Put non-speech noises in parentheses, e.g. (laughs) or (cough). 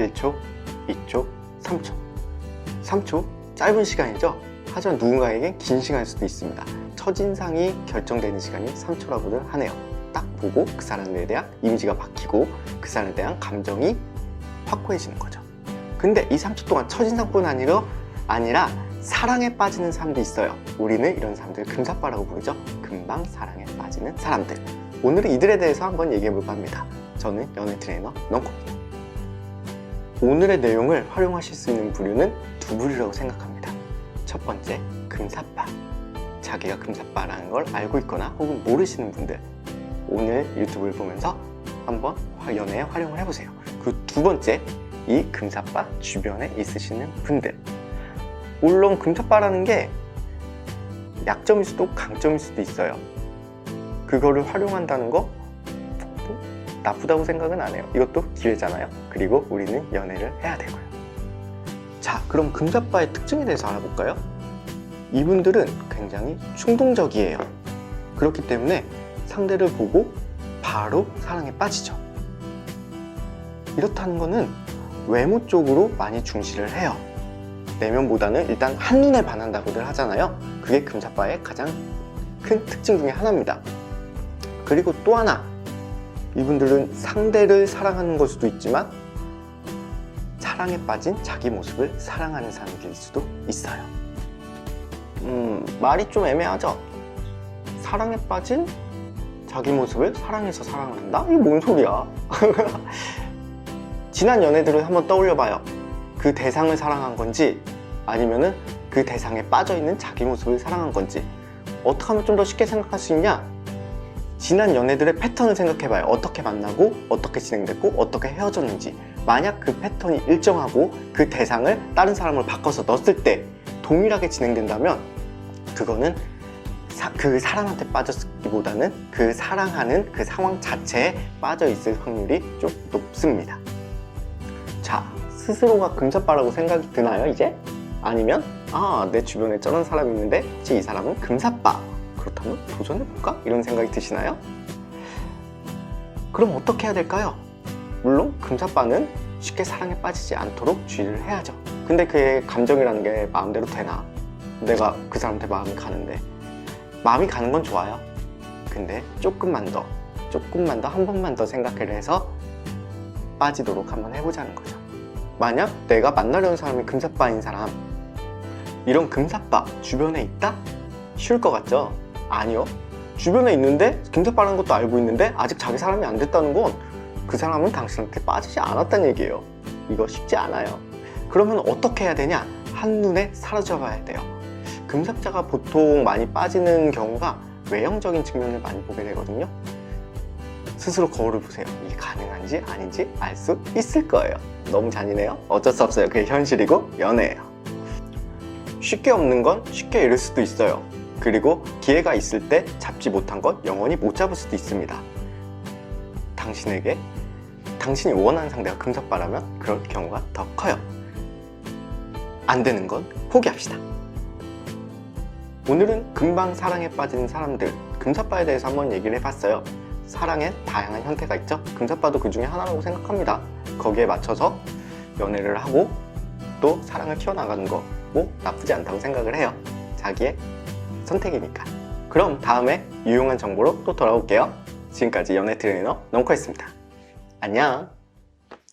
1초, 2초, 3초. 3초? 짧은 시간이죠? 하지만 누군가에겐 긴 시간일 수도 있습니다. 첫인상이 결정되는 시간이 3초라고들 하네요. 딱 보고 그 사람에 대한 이미지가 바뀌고 그 사람에 대한 감정이 확고해지는 거죠. 근데 이 3초 동안 첫인상뿐 아니라, 아니라 사랑에 빠지는 사람도 있어요. 우리는 이런 사람들 금사빠라고 부르죠. 금방 사랑에 빠지는 사람들. 오늘은 이들에 대해서 한번 얘기해 볼까 합니다. 저는 연애 트레이너 넝코입니다. 오늘의 내용을 활용하실 수 있는 부류는 두 부류라고 생각합니다. 첫 번째, 금사빠. 자기가 금사빠라는 걸 알고 있거나 혹은 모르시는 분들. 오늘 유튜브를 보면서 한번 화- 연애에 활용을 해보세요. 그 두 번째, 이 금사빠 주변에 있으시는 분들. 물론 금사빠라는 게 약점일 수도 강점일 수도 있어요. 그거를 활용한다는 거 뭐, 나쁘다고 생각은 안 해요. 이것도 기회잖아요. 그리고 우리는 연애를 해야 되고요. 자, 그럼 금사빠의 특징에 대해서 알아볼까요? 이분들은 굉장히 충동적이에요. 그렇기 때문에 상대를 보고 바로 사랑에 빠지죠. 이렇다는 거는 외모 쪽으로 많이 중시를 해요. 내면보다는 일단 한눈에 반한다고들 하잖아요. 그게 금사빠의 가장 큰 특징 중에 하나입니다. 그리고 또 하나, 이분들은 상대를 사랑하는 걸 수도 있지만 사랑에 빠진 자기 모습을 사랑하는 사람들일 수도 있어요. 음, 말이 좀 애매하죠? 사랑에 빠진 자기 모습을 사랑해서 사랑한다? 이게 뭔 소리야? (laughs) 지난 연애들을 한번 떠올려봐요. 그 대상을 사랑한 건지 아니면은 그 대상에 빠져 있는 자기 모습을 사랑한 건지 어떻게 하면 좀 더 쉽게 생각할 수 있냐? 지난 연애들의 패턴을 생각해봐요. 어떻게 만나고 어떻게 진행됐고 어떻게 헤어졌는지 만약 그 패턴이 일정하고 그 대상을 다른 사람을 바꿔서 넣었을 때 동일하게 진행된다면 그거는 사- 그 사람한테 빠졌기보다는 그 사랑하는 그 상황 자체에 빠져 있을 확률이 좀 높습니다. 자, 스스로가 금사빠라고 생각이 드나요, 이제? 아니면, 아, 내 주변에 저런 사람이 있는데, 혹시 이 사람은 금사빠. 그렇다면 도전해볼까? 이런 생각이 드시나요? 그럼 어떻게 해야 될까요? 물론, 금사빠는 쉽게 사랑에 빠지지 않도록 주의를 해야죠. 근데 그의 감정이라는 게 마음대로 되나? 내가 그 사람한테 마음이 가는데. 마음이 가는 건 좋아요. 근데 조금만 더, 조금만 더, 한 번만 더 생각을 해서 빠지도록 한번 해보자는 거죠. 만약 내가 만나려는 사람이 금사빠인 사람, 이런 금사빠 주변에 있다? 쉬울 것 같죠? 아니요. 주변에 있는데 금사빠라는 것도 알고 있는데 아직 자기 사람이 안 됐다는 건 그 사람은 당신한테 빠지지 않았다는 얘기예요. 이거 쉽지 않아요. 그러면 어떻게 해야 되냐? 한눈에 사라져 봐야 돼요. 금사자가 보통 많이 빠지는 경우가 외형적인 측면을 많이 보게 되거든요. 스스로 거울을 보세요. 이게 가능한지 아닌지 알 수 있을 거예요. 너무 잔인해요? 어쩔 수 없어요. 그게 현실이고 연애예요. 쉽게 없는 건 쉽게 잃을 수도 있어요. 그리고 기회가 있을 때 잡지 못한 것 영원히 못 잡을 수도 있습니다. 당신에게 당신이 원하는 상대가 금사빠라면 그럴 경우가 더 커요. 안 되는 건 포기합시다. 오늘은 금방 사랑에 빠지는 사람들, 금사빠에 대해서 한번 얘기를 해봤어요. 사랑의 다양한 형태가 있죠. 금사빠도 그 중에 하나라고 생각합니다. 거기에 맞춰서 연애를 하고 또 사랑을 키워나가는 거뭐 나쁘지 않다고 생각을 해요. 자기의 선택이니까. 그럼 다음에 유용한 정보로 또 돌아올게요. 지금까지 연애 트레이너 넝커였습니다. 안녕.